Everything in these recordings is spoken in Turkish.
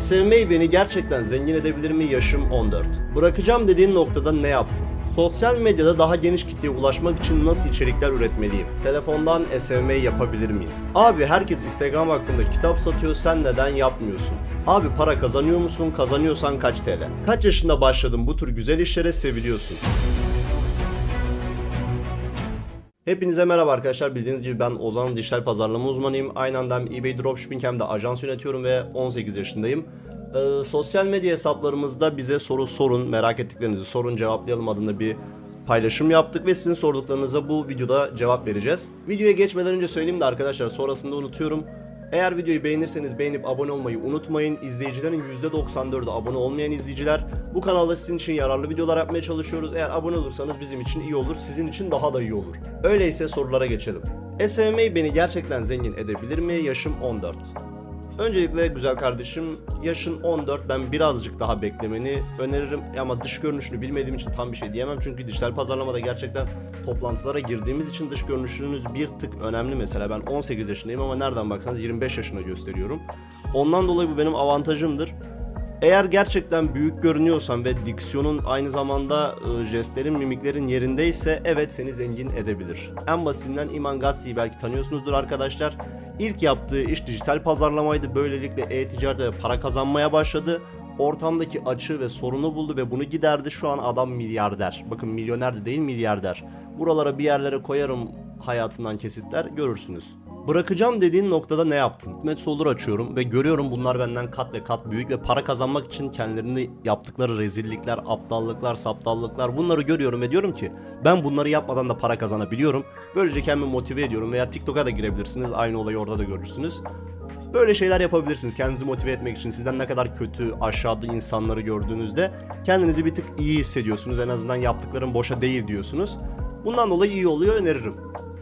SMA beni gerçekten zengin edebilir mi? Yaşım 14. Bırakacağım dediğin noktada ne yaptın? Sosyal medyada daha geniş kitleye ulaşmak için nasıl içerikler üretmeliyim? Telefondan SMA yapabilir miyiz? Abi herkes Instagram hakkında kitap satıyor sen neden yapmıyorsun? Abi para kazanıyor musun? Kazanıyorsan kaç TL? Kaç yaşında başladın bu tür güzel işlere seviliyorsun? Hepinize merhaba arkadaşlar. Bildiğiniz gibi ben Ozan Dijital Pazarlama uzmanıyım. Aynı anda eBay Dropshipping hem de ajans yönetiyorum ve 18 yaşındayım. Ee, sosyal medya hesaplarımızda bize soru sorun, merak ettiklerinizi sorun cevaplayalım adında bir paylaşım yaptık ve sizin sorduklarınıza bu videoda cevap vereceğiz. Videoya geçmeden önce söyleyeyim de arkadaşlar sonrasında unutuyorum. Eğer videoyu beğenirseniz beğenip abone olmayı unutmayın. İzleyicilerin %94'ü abone olmayan izleyiciler. Bu kanalda sizin için yararlı videolar yapmaya çalışıyoruz. Eğer abone olursanız bizim için iyi olur, sizin için daha da iyi olur. Öyleyse sorulara geçelim. SMA beni gerçekten zengin edebilir mi? Yaşım 14. Öncelikle güzel kardeşim yaşın 14 ben birazcık daha beklemeni öneririm ama dış görünüşünü bilmediğim için tam bir şey diyemem çünkü dijital pazarlamada gerçekten toplantılara girdiğimiz için dış görünüşünüz bir tık önemli mesela ben 18 yaşındayım ama nereden baksanız 25 yaşında gösteriyorum. Ondan dolayı bu benim avantajımdır. Eğer gerçekten büyük görünüyorsan ve diksiyonun aynı zamanda e, jestlerin, mimiklerin yerindeyse evet seni zengin edebilir. En basitinden Iman Gatsi'yi belki tanıyorsunuzdur arkadaşlar. İlk yaptığı iş dijital pazarlamaydı. Böylelikle e-ticarete ve para kazanmaya başladı. Ortamdaki açığı ve sorunu buldu ve bunu giderdi. Şu an adam milyarder. Bakın milyoner de değil milyarder. Buralara bir yerlere koyarım hayatından kesitler görürsünüz. Bırakacağım dediğin noktada ne yaptın? Hikmet Solur açıyorum ve görüyorum bunlar benden kat ve kat büyük ve para kazanmak için kendilerini yaptıkları rezillikler, aptallıklar, saptallıklar bunları görüyorum ve diyorum ki ben bunları yapmadan da para kazanabiliyorum. Böylece kendimi motive ediyorum veya TikTok'a da girebilirsiniz. Aynı olayı orada da görürsünüz. Böyle şeyler yapabilirsiniz kendinizi motive etmek için. Sizden ne kadar kötü, aşağıda insanları gördüğünüzde kendinizi bir tık iyi hissediyorsunuz. En azından yaptıklarım boşa değil diyorsunuz. Bundan dolayı iyi oluyor öneririm.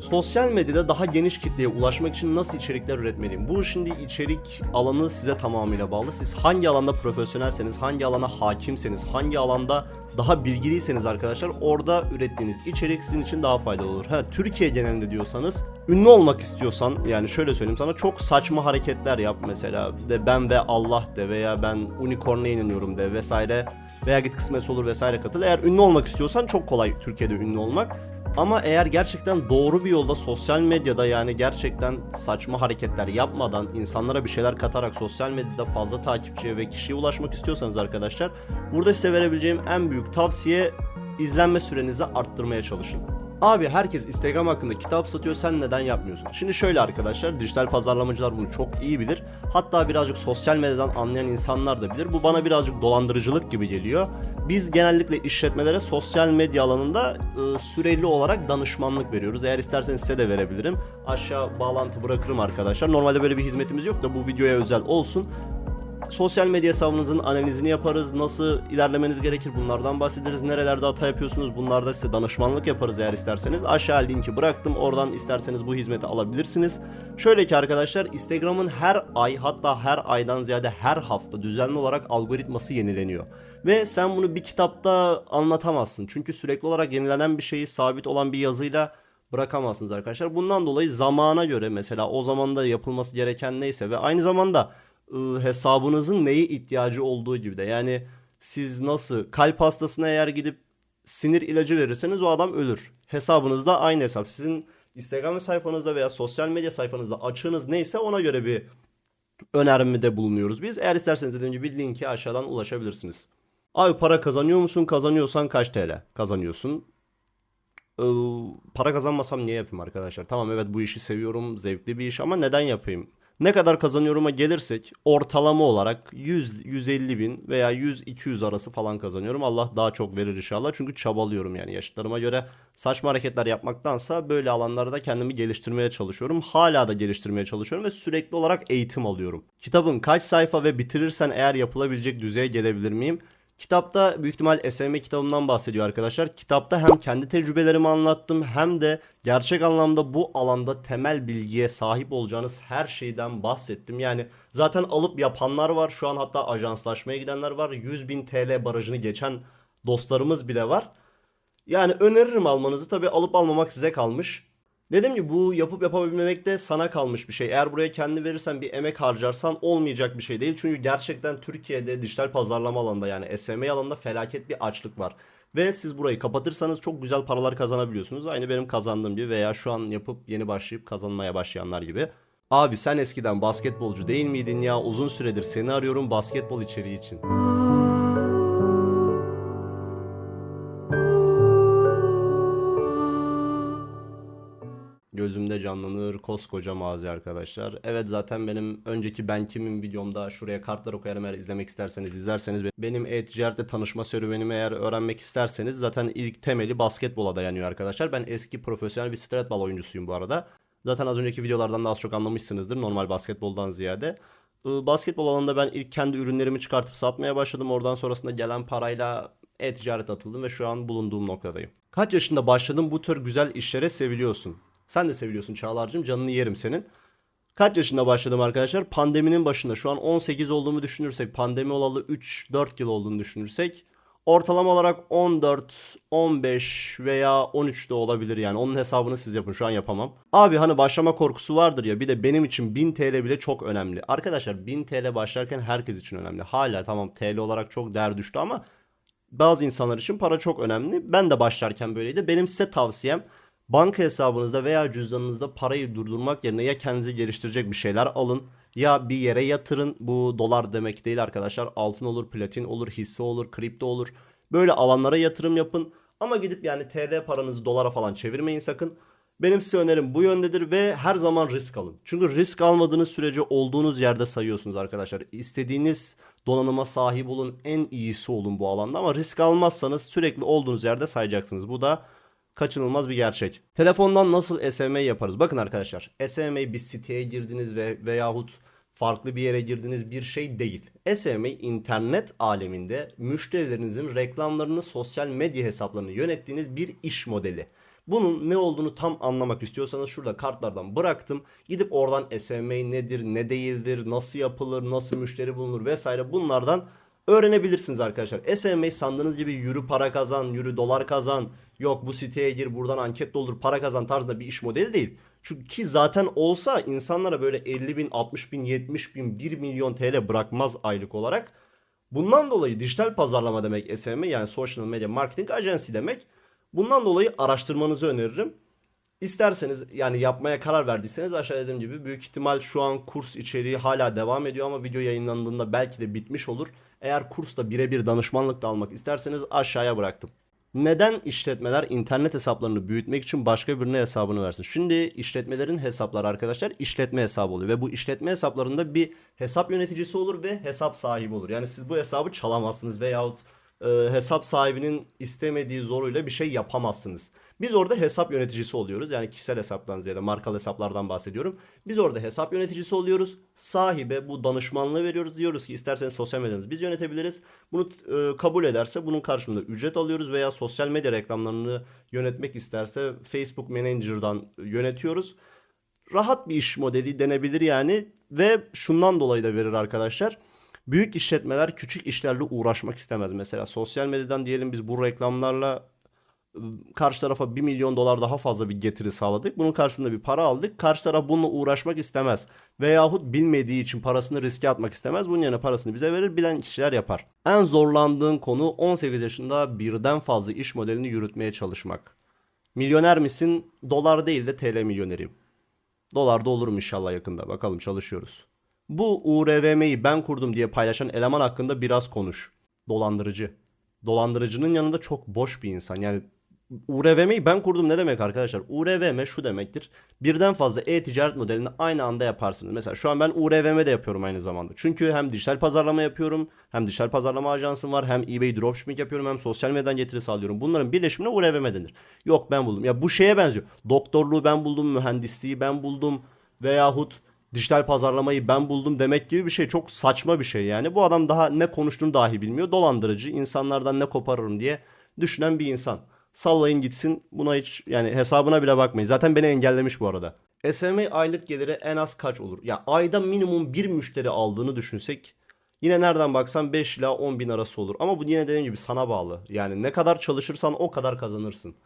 Sosyal medyada daha geniş kitleye ulaşmak için nasıl içerikler üretmeliyim? Bu şimdi içerik alanı size tamamıyla bağlı. Siz hangi alanda profesyonelseniz, hangi alana hakimseniz, hangi alanda daha bilgiliyseniz arkadaşlar orada ürettiğiniz içerik sizin için daha faydalı olur. Ha Türkiye genelinde diyorsanız ünlü olmak istiyorsan yani şöyle söyleyeyim sana çok saçma hareketler yap mesela de ben ve Allah de veya ben unicorn'a inanıyorum de vesaire veya git kısmetse olur vesaire katıl. Eğer ünlü olmak istiyorsan çok kolay Türkiye'de ünlü olmak. Ama eğer gerçekten doğru bir yolda sosyal medyada yani gerçekten saçma hareketler yapmadan insanlara bir şeyler katarak sosyal medyada fazla takipçiye ve kişiye ulaşmak istiyorsanız arkadaşlar burada size verebileceğim en büyük tavsiye izlenme sürenizi arttırmaya çalışın. Abi herkes Instagram hakkında kitap satıyor sen neden yapmıyorsun? Şimdi şöyle arkadaşlar dijital pazarlamacılar bunu çok iyi bilir. Hatta birazcık sosyal medyadan anlayan insanlar da bilir. Bu bana birazcık dolandırıcılık gibi geliyor. Biz genellikle işletmelere sosyal medya alanında e, süreli olarak danışmanlık veriyoruz. Eğer isterseniz size de verebilirim. Aşağı bağlantı bırakırım arkadaşlar. Normalde böyle bir hizmetimiz yok da bu videoya özel olsun. Sosyal medya hesabınızın analizini yaparız. Nasıl ilerlemeniz gerekir bunlardan bahsederiz. Nerelerde hata yapıyorsunuz bunlarda size danışmanlık yaparız eğer isterseniz. Aşağı linki bıraktım. Oradan isterseniz bu hizmeti alabilirsiniz. Şöyle ki arkadaşlar Instagram'ın her ay hatta her aydan ziyade her hafta düzenli olarak algoritması yenileniyor. Ve sen bunu bir kitapta anlatamazsın. Çünkü sürekli olarak yenilenen bir şeyi sabit olan bir yazıyla bırakamazsınız arkadaşlar. Bundan dolayı zamana göre mesela o zamanda yapılması gereken neyse ve aynı zamanda ıı, hesabınızın neye ihtiyacı olduğu gibi de. Yani siz nasıl kalp hastasına eğer gidip sinir ilacı verirseniz o adam ölür. Hesabınızda aynı hesap. Sizin Instagram sayfanızda veya sosyal medya sayfanızda açığınız neyse ona göre bir önermede bulunuyoruz biz. Eğer isterseniz dediğim gibi linki aşağıdan ulaşabilirsiniz. Abi para kazanıyor musun? Kazanıyorsan kaç TL kazanıyorsun? Ee, para kazanmasam niye yapayım arkadaşlar? Tamam evet bu işi seviyorum, zevkli bir iş ama neden yapayım? Ne kadar kazanıyorum'a gelirsek ortalama olarak 100-150 bin veya 100-200 arası falan kazanıyorum. Allah daha çok verir inşallah çünkü çabalıyorum yani yaşıtlarıma göre saçma hareketler yapmaktansa böyle alanlarda kendimi geliştirmeye çalışıyorum. Hala da geliştirmeye çalışıyorum ve sürekli olarak eğitim alıyorum. Kitabın kaç sayfa ve bitirirsen eğer yapılabilecek düzeye gelebilir miyim? Kitapta büyük ihtimal SMA kitabından bahsediyor arkadaşlar. Kitapta hem kendi tecrübelerimi anlattım hem de gerçek anlamda bu alanda temel bilgiye sahip olacağınız her şeyden bahsettim. Yani zaten alıp yapanlar var. Şu an hatta ajanslaşmaya gidenler var. 100 bin TL barajını geçen dostlarımız bile var. Yani öneririm almanızı. Tabi alıp almamak size kalmış. Dediğim gibi bu yapıp yapabilmemek de sana kalmış bir şey. Eğer buraya kendi verirsen bir emek harcarsan olmayacak bir şey değil. Çünkü gerçekten Türkiye'de dijital pazarlama alanında yani SMA alanında felaket bir açlık var. Ve siz burayı kapatırsanız çok güzel paralar kazanabiliyorsunuz. Aynı benim kazandığım gibi veya şu an yapıp yeni başlayıp kazanmaya başlayanlar gibi. Abi sen eskiden basketbolcu değil miydin ya? Uzun süredir seni arıyorum basketbol içeriği için. Gözümde canlanır koskoca mağaza arkadaşlar. Evet zaten benim önceki Ben Kim'in videomda şuraya kartları koyarım eğer izlemek isterseniz izlerseniz. Benim e-ticaretle tanışma serüvenimi eğer öğrenmek isterseniz zaten ilk temeli basketbola dayanıyor arkadaşlar. Ben eski profesyonel bir streetball oyuncusuyum bu arada. Zaten az önceki videolardan da az çok anlamışsınızdır normal basketboldan ziyade. Basketbol alanında ben ilk kendi ürünlerimi çıkartıp satmaya başladım. Oradan sonrasında gelen parayla e-ticaret atıldım ve şu an bulunduğum noktadayım. Kaç yaşında başladın bu tür güzel işlere seviliyorsun. Sen de seviliyorsun Çağlar'cığım canını yerim senin. Kaç yaşında başladım arkadaşlar? Pandeminin başında şu an 18 olduğumu düşünürsek pandemi olalı 3-4 yıl olduğunu düşünürsek ortalama olarak 14, 15 veya 13 de olabilir yani. Onun hesabını siz yapın şu an yapamam. Abi hani başlama korkusu vardır ya bir de benim için 1000 TL bile çok önemli. Arkadaşlar 1000 TL başlarken herkes için önemli. Hala tamam TL olarak çok değer düştü ama bazı insanlar için para çok önemli. Ben de başlarken böyleydi. Benim size tavsiyem banka hesabınızda veya cüzdanınızda parayı durdurmak yerine ya kendinizi geliştirecek bir şeyler alın ya bir yere yatırın. Bu dolar demek değil arkadaşlar. Altın olur, platin olur, hisse olur, kripto olur. Böyle alanlara yatırım yapın. Ama gidip yani TL paranızı dolara falan çevirmeyin sakın. Benim size önerim bu yöndedir ve her zaman risk alın. Çünkü risk almadığınız sürece olduğunuz yerde sayıyorsunuz arkadaşlar. İstediğiniz donanıma sahip olun, en iyisi olun bu alanda ama risk almazsanız sürekli olduğunuz yerde sayacaksınız. Bu da kaçınılmaz bir gerçek. Telefondan nasıl SMA yaparız? Bakın arkadaşlar SMA bir siteye girdiniz ve veyahut farklı bir yere girdiğiniz bir şey değil. SMA internet aleminde müşterilerinizin reklamlarını sosyal medya hesaplarını yönettiğiniz bir iş modeli. Bunun ne olduğunu tam anlamak istiyorsanız şurada kartlardan bıraktım. Gidip oradan SMA nedir, ne değildir, nasıl yapılır, nasıl müşteri bulunur vesaire bunlardan öğrenebilirsiniz arkadaşlar. SMA sandığınız gibi yürü para kazan, yürü dolar kazan, yok bu siteye gir buradan anket doldur para kazan tarzında bir iş modeli değil. Çünkü ki zaten olsa insanlara böyle 50 bin, 60 bin, 70 bin, 1 milyon TL bırakmaz aylık olarak. Bundan dolayı dijital pazarlama demek SMA yani Social Media Marketing Agency demek. Bundan dolayı araştırmanızı öneririm. İsterseniz yani yapmaya karar verdiyseniz aşağı dediğim gibi büyük ihtimal şu an kurs içeriği hala devam ediyor ama video yayınlandığında belki de bitmiş olur. Eğer kursta birebir danışmanlık da almak isterseniz aşağıya bıraktım. Neden işletmeler internet hesaplarını büyütmek için başka birine hesabını versin? Şimdi işletmelerin hesapları arkadaşlar işletme hesabı oluyor ve bu işletme hesaplarında bir hesap yöneticisi olur ve hesap sahibi olur. Yani siz bu hesabı çalamazsınız veyahut e, hesap sahibinin istemediği zoruyla bir şey yapamazsınız. Biz orada hesap yöneticisi oluyoruz. Yani kişisel hesaptan ziyade markalı hesaplardan bahsediyorum. Biz orada hesap yöneticisi oluyoruz. Sahibe bu danışmanlığı veriyoruz. Diyoruz ki isterseniz sosyal medyanızı biz yönetebiliriz. Bunu e, kabul ederse bunun karşılığında ücret alıyoruz veya sosyal medya reklamlarını yönetmek isterse Facebook Manager'dan yönetiyoruz. Rahat bir iş modeli denebilir yani ve şundan dolayı da verir arkadaşlar. Büyük işletmeler küçük işlerle uğraşmak istemez. Mesela sosyal medyadan diyelim biz bu reklamlarla ıı, karşı tarafa 1 milyon dolar daha fazla bir getiri sağladık. Bunun karşısında bir para aldık. Karşı taraf bununla uğraşmak istemez. Veyahut bilmediği için parasını riske atmak istemez. Bunun yerine parasını bize verir. Bilen kişiler yapar. En zorlandığın konu 18 yaşında birden fazla iş modelini yürütmeye çalışmak. Milyoner misin? Dolar değil de TL milyoneriyim. Dolar da olurum inşallah yakında. Bakalım çalışıyoruz. Bu URVM'yi ben kurdum diye paylaşan eleman hakkında biraz konuş. Dolandırıcı. Dolandırıcının yanında çok boş bir insan. Yani URVM'yi ben kurdum ne demek arkadaşlar? URVM şu demektir. Birden fazla e-ticaret modelini aynı anda yaparsınız. Mesela şu an ben URVM de yapıyorum aynı zamanda. Çünkü hem dijital pazarlama yapıyorum, hem dijital pazarlama ajansım var, hem eBay dropshipping yapıyorum, hem sosyal medyadan getiri sağlıyorum. Bunların birleşimine URVM denir. Yok ben buldum. Ya bu şeye benziyor. Doktorluğu ben buldum, mühendisliği ben buldum veyahut dijital pazarlamayı ben buldum demek gibi bir şey. Çok saçma bir şey yani. Bu adam daha ne konuştuğunu dahi bilmiyor. Dolandırıcı, insanlardan ne koparırım diye düşünen bir insan. Sallayın gitsin. Buna hiç yani hesabına bile bakmayın. Zaten beni engellemiş bu arada. SMA aylık geliri en az kaç olur? Ya ayda minimum bir müşteri aldığını düşünsek yine nereden baksan 5 ila 10 bin arası olur. Ama bu yine dediğim gibi sana bağlı. Yani ne kadar çalışırsan o kadar kazanırsın.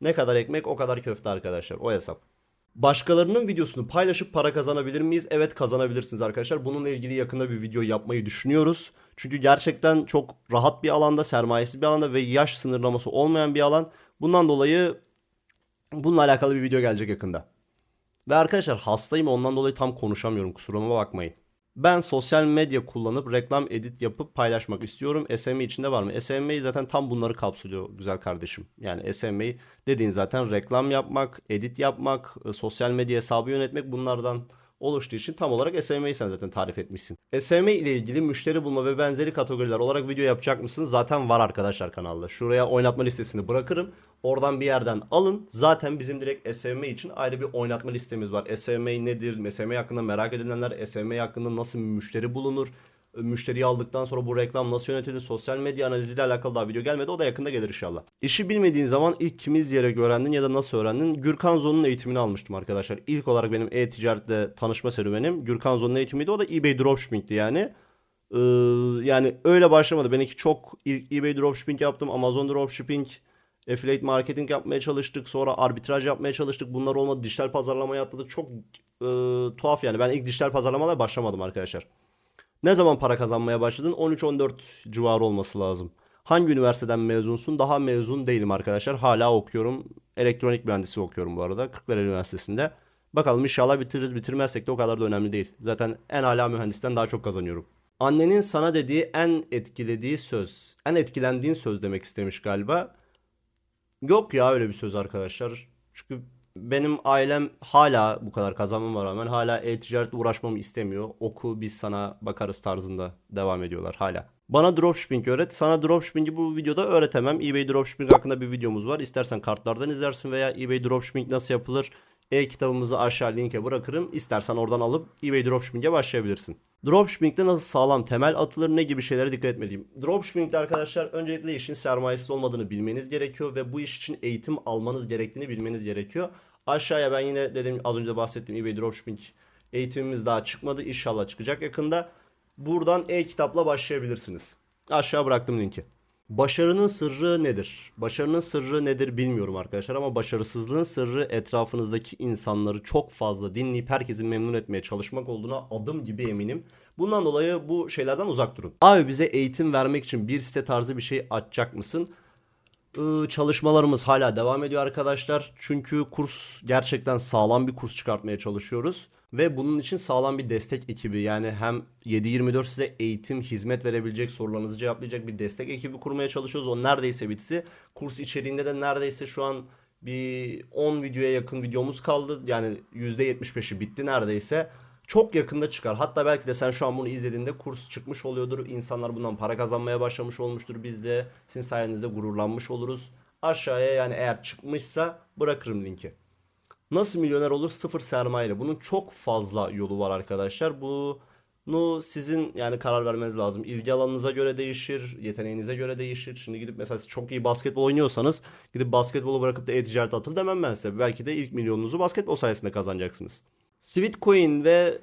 Ne kadar ekmek o kadar köfte arkadaşlar. O hesap. Başkalarının videosunu paylaşıp para kazanabilir miyiz? Evet kazanabilirsiniz arkadaşlar. Bununla ilgili yakında bir video yapmayı düşünüyoruz. Çünkü gerçekten çok rahat bir alanda, sermayesiz bir alanda ve yaş sınırlaması olmayan bir alan. Bundan dolayı bununla alakalı bir video gelecek yakında. Ve arkadaşlar hastayım ondan dolayı tam konuşamıyorum kusuruma bakmayın. Ben sosyal medya kullanıp reklam edit yapıp paylaşmak istiyorum. SME içinde var mı? SME zaten tam bunları kapsülüyor güzel kardeşim. Yani SME dediğin zaten reklam yapmak, edit yapmak, e, sosyal medya hesabı yönetmek bunlardan oluştuğu için tam olarak SME'yi sen zaten tarif etmişsin. SME ile ilgili müşteri bulma ve benzeri kategoriler olarak video yapacak mısın? Zaten var arkadaşlar kanalda. Şuraya oynatma listesini bırakırım. Oradan bir yerden alın. Zaten bizim direkt SME için ayrı bir oynatma listemiz var. SME nedir? SME hakkında merak edilenler, SME hakkında nasıl müşteri bulunur? Müşteriyi aldıktan sonra bu reklam nasıl yönetilir? Sosyal medya analiziyle alakalı daha video gelmedi. O da yakında gelir inşallah. İşi bilmediğin zaman ilk kimi izleyerek öğrendin ya da nasıl öğrendin? Gürkan Zon'un eğitimini almıştım arkadaşlar. İlk olarak benim e-ticaretle tanışma serüvenim Gürkan Zon'un eğitimiydi. O da eBay Dropshipping'ti yani. Ee, yani öyle başlamadı. Ben iki çok eBay Dropshipping yaptım. Amazon Dropshipping, Affiliate marketing yapmaya çalıştık. Sonra arbitraj yapmaya çalıştık. Bunlar olmadı. Dijital pazarlamaya atladık. Çok e, tuhaf yani. Ben ilk dijital pazarlamalara başlamadım arkadaşlar. Ne zaman para kazanmaya başladın? 13-14 civarı olması lazım. Hangi üniversiteden mezunsun? Daha mezun değilim arkadaşlar. Hala okuyorum. Elektronik mühendisi okuyorum bu arada. Kırklareli Üniversitesi'nde. Bakalım inşallah bitiririz. Bitirmezsek de o kadar da önemli değil. Zaten en hala mühendisten daha çok kazanıyorum. Annenin sana dediği en etkilediği söz. En etkilendiğin söz demek istemiş galiba. Yok ya öyle bir söz arkadaşlar. Çünkü benim ailem hala bu kadar kazanmama rağmen hala e-ticaretle uğraşmamı istemiyor. Oku biz sana bakarız tarzında devam ediyorlar hala. Bana dropshipping öğret. Sana dropshipping'i bu videoda öğretemem. eBay dropshipping hakkında bir videomuz var. İstersen kartlardan izlersin veya eBay dropshipping nasıl yapılır e-kitabımızı aşağı linke bırakırım. İstersen oradan alıp eBay dropshipping'e başlayabilirsin. Dropshipping'de nasıl sağlam temel atılır ne gibi şeylere dikkat etmeliyim? Dropshipping'de arkadaşlar öncelikle işin sermayesiz olmadığını bilmeniz gerekiyor ve bu iş için eğitim almanız gerektiğini bilmeniz gerekiyor. Aşağıya ben yine dedim az önce bahsettiğim eBay Dropshipping eğitimimiz daha çıkmadı. İnşallah çıkacak yakında. Buradan e-kitapla başlayabilirsiniz. Aşağı bıraktım linki. Başarının sırrı nedir? Başarının sırrı nedir bilmiyorum arkadaşlar ama başarısızlığın sırrı etrafınızdaki insanları çok fazla dinleyip herkesi memnun etmeye çalışmak olduğuna adım gibi eminim. Bundan dolayı bu şeylerden uzak durun. Abi bize eğitim vermek için bir site tarzı bir şey açacak mısın? Ee, çalışmalarımız hala devam ediyor arkadaşlar. Çünkü kurs gerçekten sağlam bir kurs çıkartmaya çalışıyoruz. Ve bunun için sağlam bir destek ekibi yani hem 7-24 size eğitim, hizmet verebilecek, sorularınızı cevaplayacak bir destek ekibi kurmaya çalışıyoruz. O neredeyse bitsi. Kurs içeriğinde de neredeyse şu an bir 10 videoya yakın videomuz kaldı. Yani %75'i bitti neredeyse. Çok yakında çıkar. Hatta belki de sen şu an bunu izlediğinde kurs çıkmış oluyordur. İnsanlar bundan para kazanmaya başlamış olmuştur. Biz de sizin sayenizde gururlanmış oluruz. Aşağıya yani eğer çıkmışsa bırakırım linki. Nasıl milyoner olur? Sıfır sermayeyle. Bunun çok fazla yolu var arkadaşlar. Bunu sizin yani karar vermeniz lazım. İlgi alanınıza göre değişir, yeteneğinize göre değişir. Şimdi gidip mesela siz çok iyi basketbol oynuyorsanız gidip basketbolu bırakıp da e-ticarete atıl demem ben size. Belki de ilk milyonunuzu basketbol sayesinde kazanacaksınız. Sweetcoin ve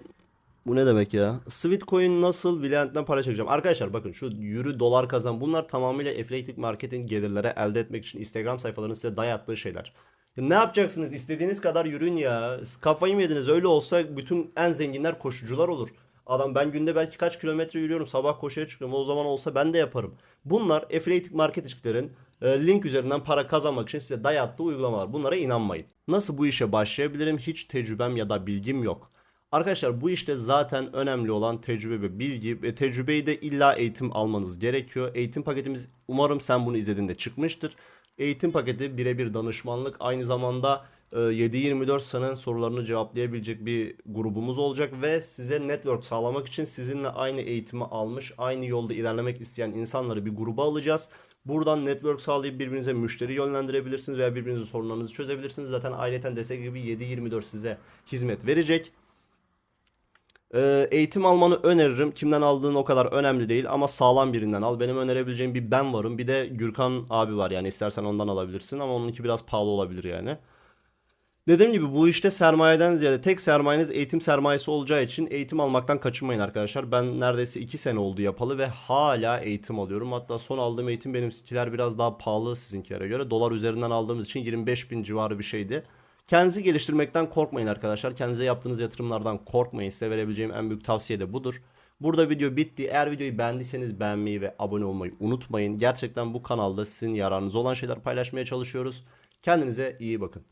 bu ne demek ya? Sweetcoin nasıl Valiant'ten para çekeceğim? Arkadaşlar bakın şu yürü dolar kazan bunlar tamamıyla affiliate marketing gelirlere elde etmek için Instagram sayfalarının size dayattığı şeyler. Ne yapacaksınız? İstediğiniz kadar yürüyün ya. Kafayı mı yediniz? Öyle olsa bütün en zenginler koşucular olur. Adam ben günde belki kaç kilometre yürüyorum. Sabah koşuya çıkıyorum. O zaman olsa ben de yaparım. Bunlar affiliate marketinglerin e, link üzerinden para kazanmak için size dayattığı uygulamalar. Bunlara inanmayın. Nasıl bu işe başlayabilirim? Hiç tecrübem ya da bilgim yok. Arkadaşlar bu işte zaten önemli olan tecrübe ve bilgi ve tecrübeyi de illa eğitim almanız gerekiyor. Eğitim paketimiz umarım sen bunu izlediğinde çıkmıştır. Eğitim paketi birebir danışmanlık aynı zamanda 7-24 senin sorularını cevaplayabilecek bir grubumuz olacak ve size network sağlamak için sizinle aynı eğitimi almış, aynı yolda ilerlemek isteyen insanları bir gruba alacağız. Buradan network sağlayıp birbirinize müşteri yönlendirebilirsiniz veya birbirinizin sorunlarınızı çözebilirsiniz. Zaten aileten destek gibi 7-24 size hizmet verecek. Ee, eğitim almanı öneririm. Kimden aldığın o kadar önemli değil ama sağlam birinden al. Benim önerebileceğim bir ben varım. Bir de Gürkan abi var yani istersen ondan alabilirsin ama onunki biraz pahalı olabilir yani. Dediğim gibi bu işte sermayeden ziyade tek sermayeniz eğitim sermayesi olacağı için eğitim almaktan kaçınmayın arkadaşlar. Ben neredeyse 2 sene oldu yapalı ve hala eğitim alıyorum. Hatta son aldığım eğitim benimkiler biraz daha pahalı sizinkilere göre. Dolar üzerinden aldığımız için 25 bin civarı bir şeydi. Kendinizi geliştirmekten korkmayın arkadaşlar. Kendinize yaptığınız yatırımlardan korkmayın. Size verebileceğim en büyük tavsiye de budur. Burada video bitti. Eğer videoyu beğendiyseniz beğenmeyi ve abone olmayı unutmayın. Gerçekten bu kanalda sizin yararınız olan şeyler paylaşmaya çalışıyoruz. Kendinize iyi bakın.